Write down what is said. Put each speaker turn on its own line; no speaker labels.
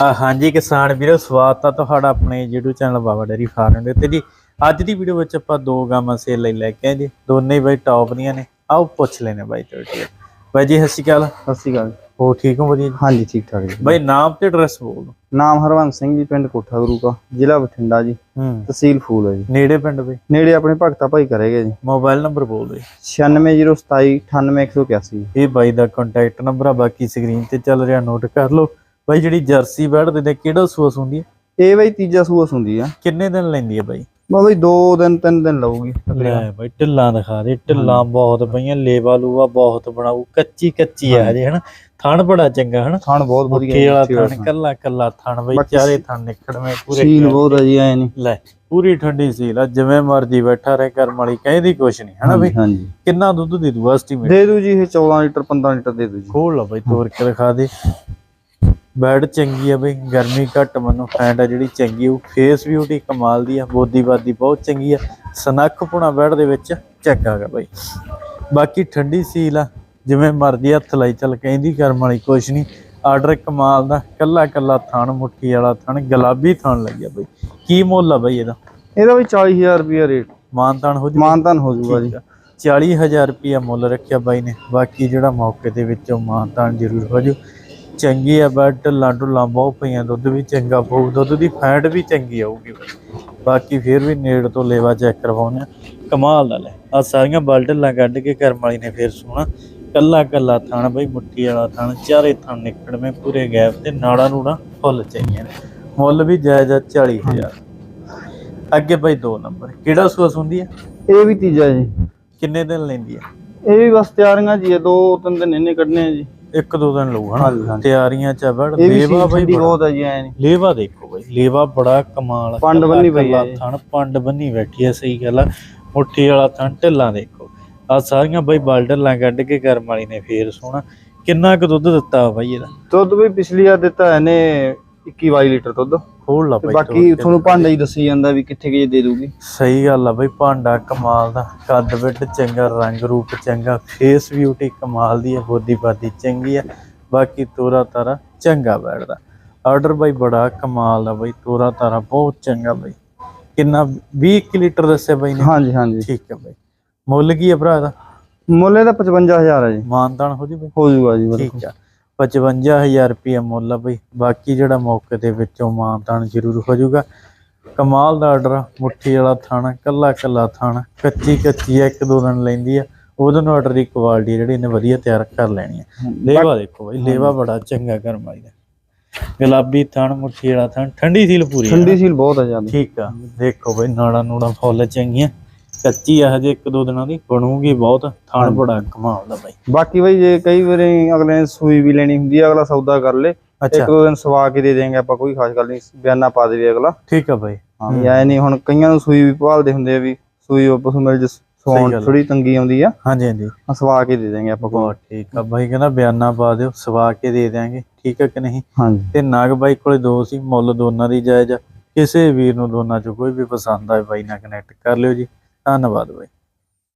ਹਾਂਜੀ ਕਿਸਾਨ ਵੀਰੋ ਸਵਾਗਤ ਆ ਤੁਹਾਡਾ ਆਪਣੇ YouTube channel Baba dairy farm ਦੇ ਉੱਤੇ ਜੀ। ਅੱਜ ਦੀ ਵੀਡੀਓ ਵਿੱਚ ਆਪਾਂ ਦੋ ਗਾਵਾਂ ਸੇਲ ਲਈ ਲੈ ਕੇ ਆਏ ਜੀ। ਦੋਨੇ ਹੀ ਬਾਈ ਟੌਪ ਦੀਆਂ ਨੇ। ਆਓ ਪੁੱਛ ਲੈਨੇ ਬਾਈ ਤੁਹਾਡੇ ਬਾਈ ਜੀ ਸਤਿ ਸ਼੍ਰੀ ਅਕਾਲ।
ਸਤਿ ਸ਼੍ਰੀ ਅਕਾਲ।
ਹੋ ਠੀਕ ਹੋ ਵਧੀਆ ਜੀ?
ਹਾਂਜੀ ਠੀਕ ਠਾਕ ਜੀ।
ਬਾਈ ਨਾਮ ਤੇ ਐਡਰੈਸ ਬੋਲ ਦਿਓ।
ਨਾਮ ਹਰਵੰਤ ਸਿੰਘ ਜੀ ਪਿੰਡ ਕੋਠਾ ਗੁਰੂ ਕਾ ਜ਼ਿਲ੍ਹਾ ਬਠਿੰਡਾ ਜੀ। ਤਹਿਸੀਲ ਫੂਲ ਹੈ ਜੀ।
ਨੇੜੇ ਪਿੰਡ ਬਈ?
ਨੇੜੇ ਆਪਣੇ ਭਗਤਾ ਭਾਈ ਕਰੇਗੇ ਜੀ।
ਮੋਬਾਈਲ ਨੰਬਰ ਬੋਲ ਦਿਓ ਜੀ।
96027 98181
ਇਹ ਬਾਈ ਦਾ ਕੰਟੈਕਟ ਨੰਬਰ ਆ ਬਾਕੀ ਸਕਰੀਨ ਤੇ ਚੱਲ ਰਿਹਾ ਨੋਟ ਕਰ ਲਓ। ਬਾਈ ਜਿਹੜੀ ਜਰਸੀ ਬੈੜ ਦੇ ਨੇ ਕਿਹੜਾ ਸੂਸ ਹੁੰਦੀ ਹੈ
ਇਹ ਬਈ ਤੀਜਾ ਸੂਆ ਹੁੰਦੀ ਆ।
ਕਿੰਨੇ ਦਿਨ ਲੈਂਦੀ ਹੈ ਬਾਈ?
ਬਾ ਬਈ 2 ਦਿਨ 3 ਦਿਨ ਲਊਗੀ।
ਲੈ ਬਾਈ ਢਿੱਲਾਂ ਦਿਖਾ ਦੇ ਢਿੱਲਾਂ ਬਹੁਤ ਪਈਆਂ ਲੇਵਾ ਲੂਵਾ ਬਹੁਤ ਬਣਾਉ ਕੱਚੀ ਕੱਚੀ ਆ ਹਜੇ। ਹਨਾ? ਥਣ ਬੜਾ ਚੰਗਾ ਹਨਾ?
ਥਣ ਬਹੁਤ ਵਧੀਆ
ਵਾਲਾ
ਅੱਛੀ
ਥਣ ਕੱਲਾ ਕੱਲਾ ਥਣ ਬਈ ਚਾਰੇ ਥਣ ਨਿਕੜਵੇਂ ਪੂਰੇ
ਸੀਲ। ਬਹੁਤ ਆ ਜੀ ਐ ਨਹੀਂ।
ਲੈ ਪੂਰੀ ਠੰਡੀ ਸੀਲ ਆ ਜਿਵੇਂ ਮਰਜ਼ੀ ਬੈਠਾ ਰਹੇ ਕਰਮ ਵਾਲੀ ਕਹਿੰਦੀ ਕੁਛ ਨਹੀਂ ਹਨਾ ਬਈ? ਕਿੰਨਾ ਦੁੱਧ ਦੇ ਦੂ ਐਸਟੀਮੇਟ
ਦੇ ਦੂ ਜੀ ਇਹ 14 ਲੀਟਰ 15 ਲੀਟਰ ਦੇ ਦੂ ਜੀ।
ਖੋਲ ਲਾ ਬਈ ਤੋਰ ਕੇ ਦਿਖਾ ਦੇ। ਬੈਡ ਚੰਗੀ ਆ ਬਈ ਗਰਮੀ ਘੱਟ ਮੰਨੋ ਫੈਂਟ ਆ ਜਿਹੜੀ ਚੰਗੀ ਉਹ ਫੇਸ ਬਿਊਟੀ ਕਮਾਲ ਦੀ ਆ ਬੋਦੀ ਬਾਦੀ ਬਹੁਤ ਚੰਗੀ ਆ। ਸਨੱਖ ਪੁਣਾ ਬੈਡ ਦੇ ਵਿੱਚ ਚੰਗਾ ਗਾ ਬਈ। ਬਾਕੀ ਠੰਡੀ ਸੀਲ ਆ ਜਿਵੇਂ ਮਰਜ਼ੀ ਹੱਥ ਲਾਈ ਚੱਲ ਕਹਿੰਦੀ ਕਰਮ ਵਾਲੀ ਕੁਛ ਨਹੀਂ ਆਰਡਰ ਕਮਾਲ ਦਾ ਕੱਲਾ ਕੱਲਾ ਥਣ ਮੁੱਠੀ ਵਾਲਾ ਥਣ ਗੁਲਾਬੀ ਥਣ ਲੱਗਿਆ ਬਈ। ਕੀ ਮੁੱਲ ਆ ਬਈ ਇਹਦਾ?
ਇਹਦਾ ਵੀ 40000 ਰੁਪਿਆ ਰੇਟ
ਮਾਨਤਾਨ ਹੋ ਜੂ
ਮਾਨਤਾਨ ਹੋ ਜਾਊਗਾ ਜੀ।
40000 ਰੁਪਿਆ ਮੁੱਲ ਰੱਖਿਆ ਬਾਈ ਨੇ। ਬਾਕੀ ਜਿਹੜਾ ਮੌਕੇ ਦੇ ਵਿੱਚੋਂ ਮਾਨਤਾਨ ਜ਼ਰੂਰ ਹੋ ਜੂ। ਚੰਗੀ ਆ ਬਟ ਲਾਡੂ ਬਹੁਤ ਪਈਆਂ ਦੁੱਧ ਵੀ ਚੰਗਾ ਪਊ ਦੁੱਧ ਦੀ ਫੈਟ ਵੀ ਚੰਗੀ ਆਊਗੀ। ਬਾਕੀ ਫਿਰ ਵੀ ਨੇੜ ਤੋਂ ਲੇਵਾ ਚੈੱਕ ਕਰਵਾਉਣੇ ਕਮਾਲ ਦਾ ਲੈ ਆ ਸਾਰੀਆਂ ਬਲਟਲਾਂ ਕੱਢ ਕੇ ਕਰਮ ਵਾਲੀ ਨੇ ਫਿਰ ਸੋਣਾ ਕੱਲਾ ਕੱਲਾ ਥਣ ਬਈ ਮੁੱਠੀ ਵਾਲਾ ਥਣ ਚਾਰੇ ਥਣ ਨਿਕੜਵੇਂ ਪੂਰੇ ਗੈਪ ਤੇ ਨਾੜਾ ਨੂੜਾ ਫੁੱਲ ਚਾਹੀਏ ਨੇ। ਮੁੱਲ ਵੀ ਜਾਇਜ਼ ਆ 40000 ਅੱਗੇ ਬਈ ਦੋ ਨੰਬਰ ਕਿਹੜਾ ਸੂਸ ਹੁੰਦੀ ਹੈ
ਇਹ ਵੀ ਤੀਜਾ ਜੀ।
ਕਿੰਨੇ ਦਿਨ ਲੈਂਦੀ ਹੈ
ਇਹ ਵੀ ਬਸ ਤਿਆਰੀਆਂ ਜੀ ਦੋ ਤਿੰਨ ਦਿਨ ਇਹਨੇ ਕੱਢਨੇ ਆ ਜੀ।
ਇੱਕ ਦੋ ਦਿਨ ਲਊ ਹਨਾ
ਹਾਂਜੀ।
ਤਿਆਰੀਆਂ ਚ ਆ ਵੜ
ਇਹ ਵੀ
ਲੇਵਾ ਬਈ
ਠੰਡੀ
ਬੜਾ-
ਬਹੁਤ ਆ ਜੀ ਐ ਨਹੀਂ
ਲੇਵਾ ਦੇਖੋ ਬਈ ਲੇਵਾ ਬੜਾ ਕਮਾਲ ਆ।
ਪੰਡ
ਕੱਲਾ
ਬੰਨੀ ਪਈ ਆ
ਕੱਲਾ
ਇਹ।
ਥਣ ਪੰਡ ਬੰਨੀ ਬੈਠੀ ਆ ਸਹੀ ਗੱਲ ਆ ਮੁੱਠੀ ਵਾਲਾ ਥਣ ਢਿੱਲਾਂ ਦੇਖੋ ਆ ਸਾਰੀਆਂ ਬਈ ਬਾਲਡਲਾਂ ਕੱਢ ਕੇ ਕਰਮ ਵਾਲੀ ਨੇ ਫੇਰ ਸੋਣਾ ਕਿੰਨਾ ਕੁ ਦੁੱਧ ਦਿੱਤਾ ਵਾ ਬਈ ਇਹਦਾ
ਦੁੱਧ ਵੀ ਪਿਛਲੀ ਵਾਰ ਦਿੱਤਾ ਇਹਨੇ 21 22 ਲੀਟਰ ਦੁੱਧ।
ਖੋਲ ਲਾ
ਤੇ
ਬਈ
ਬਾਕੀ। ਤੁਹਾਨੂੰ ਭਾਂਡਾ ਹੀ ਦੱਸੀ ਜਾਂਦਾ ਵੀ ਕਿੱਥੇ ਕਿ ਦੇ ਦੂਗੀ।
ਸਹੀ ਗੱਲ ਆ ਬਈ ਭਾਂਡਾ ਕਮਾਲ ਦਾ ਕੱਦ ਬਿੱਟ ਚੰਗਾ ਰੰਗ ਰੂਪ ਚੰਗਾ ਫੇਸ ਬਿਊਟੀ ਕਮਾਲ ਦੀ ਆ ਬੋਦੀ ਬਾਦੀ ਚੰਗੀ ਆ ਬਾਕੀ ਤੋਰਾ ਤਾਰਾ ਚੰਗਾ ਬੈਠਦਾ। ਆਰਡਰ ਬਾਈ ਬੜਾ ਕਮਾਲ ਦਾ ਬਈ ਤੋਰਾ ਤਾਰਾ ਬਹੁਤ ਚੰਗਾ ਬਈ। ਕਿੰਨਾ 20 ਕੁ ਲੀਟਰ ਦੱਸਿਆ ਬਾਈ ਨੇ?
ਹਾਂਜੀ ਹਾਂਜੀ।
ਠੀਕ ਹੈ ਬਾਈ। ਮੁੱਲ ਕੀ ਆ ਭਰਾ ਦਾ
ਮੁੱਲ ਇਹਦਾ 55000 ਹੈ ਜੀ।
ਮਾਨਤਾਨ ਹੋ ਜੀ ਬਈ?
ਹੋ ਜਾਊਗਾ ਜੀ ਬਿਲਕੁਲ
ਠੀਕ ਆ। 55000 ਰੁਪਏ ਮੁੱਲ ਆ ਬਈ। ਬਾਕੀ ਜਿਹੜਾ ਮੌਕੇ ਦੇ ਵਿੱਚੋਂ ਮਾਨਤਾਨ ਜ਼ਰੂਰ ਹੋ ਜਾਊਗਾ। ਕਮਾਲ ਦਾ ਆਰਡਰ ਮੁੱਠੀ ਵਾਲਾ ਥਾਣਾ ਕੱਲਾ ਕੱਲਾ ਥਾਣਾ ਕੱਚੀ ਕੱਚੀ ਆ ਇੱਕ ਦੋ ਦਿਨ ਲੈਂਦੀ ਆ। ਉਹਦੇ ਨੂੰ ਆਰਡਰ ਦੀ ਕੁਆਲਿਟੀ ਜਿਹੜੀ ਇਹਨੇ ਵਧੀਆ ਤਿਆਰ ਕਰ ਲੈਣੀ ਆ। ਲੇਵਾ ਦੇਖੋ ਬਈ ਲੇਵਾ ਬੜਾ ਚੰਗਾ ਕਰਮਾਈ ਦਾ ਗੁਲਾਬੀ ਥਣ ਮੁੱਠੀ ਵਾਲਾ ਥਣ ਠੰਡੀ ਸੀਲ ਪੂਰੀ
ਠੰਡੀ ਸੀਲ ਬਹੁਤ ਆ ਜ਼ਿਆਦਾ।
ਠੀਕ ਆ ਦੇਖੋ ਬਈ ਨਾੜਾ ਨੂੜਾ ਫੁੱਲ ਚੰਗੀਆਂ। ਕੱਚੀ ਆ ਹਜੇ ਇੱਕ ਦੋ ਦਿਨਾਂ ਦੀ ਬਣੂਗੀ ਬਹੁਤ ਥਣ ਬੜਾ ਕਮਾਲ ਦਾ ਬਾਈ।
ਬਾਕੀ ਬਈ ਜੇ ਕਈ ਵਾਰੀ ਅਗਲੇ ਨੇ ਸੂਈ ਵੀ ਲੈਣੀ ਹੁੰਦੀ ਹੈ ਅਗਲਾ ਸੌਦਾ ਕਰ ਲੇ ਇੱਕ ਦੋ ਦਿਨ ਸਵਾ ਕੇ ਦੇ ਦੇਂਗੇ ਆਪਾਂ ਕੋਈ ਖਾਸ ਗੱਲ ਨਹੀਂ ਬਿਆਨਾ ਪਾ ਦੇਵੇ ਅਗਲਾ।
ਠੀਕ ਆ ਬਾਈ।
ਹਾਂ ਐ ਨਹੀਂ ਹੁਣ ਕਈਆਂ ਨੂੰ ਸੂਈ ਵੀ ਭਾਲਦੇ ਹੁੰਦੇ ਆ ਵੀ ਸੂਈ ਵਾਪਸ ਮਿਲ ਜੇ
ਗੱਲ
ਸਵਾਉਣ
ਆ।
ਥੋੜੀ ਤੰਗੀ ਆਉਂਦੀ ਆ।
ਹਾਂਜੀ ਹਾਂਜੀ।
ਸਵਾ ਕੇ ਦੇ ਦੇਂਗੇ ਆਪਾਂ ਕੋਈ।
ਬਹੁਤ ਠੀਕ ਆ ਬਾਈ ਕਹਿੰਦਾ ਬਿਆਨਾ ਪਾ ਦਿਓ ਸਵਾ ਕੇ ਦੇ ਦਿਆਂਗੇ ਠੀਕ ਆ ਕਿ ਨਹੀਂ?
ਹਾਂਜੀ।
ਤੇ ਨਾਗ ਬਾਈ ਕੋਲੇ ਦੋ ਸੀ ਮੁੱਲ ਦੋਨਾਂ ਦੀ ਜਾਇਜ਼ ਆ। ਕਿਸੇ ਵੀਰ ਨੂੰ ਦੋਨਾਂ ਚੋਂ ਕੋਈ ਵੀ ਪਸੰਦ ਆਏ ਬਾਈ ਨਾਲ ਕਨੈਕਟ ਕਰ ਲਿਓ ਜੀ। ਧੰਨਵਾਦ ਬਾਈ।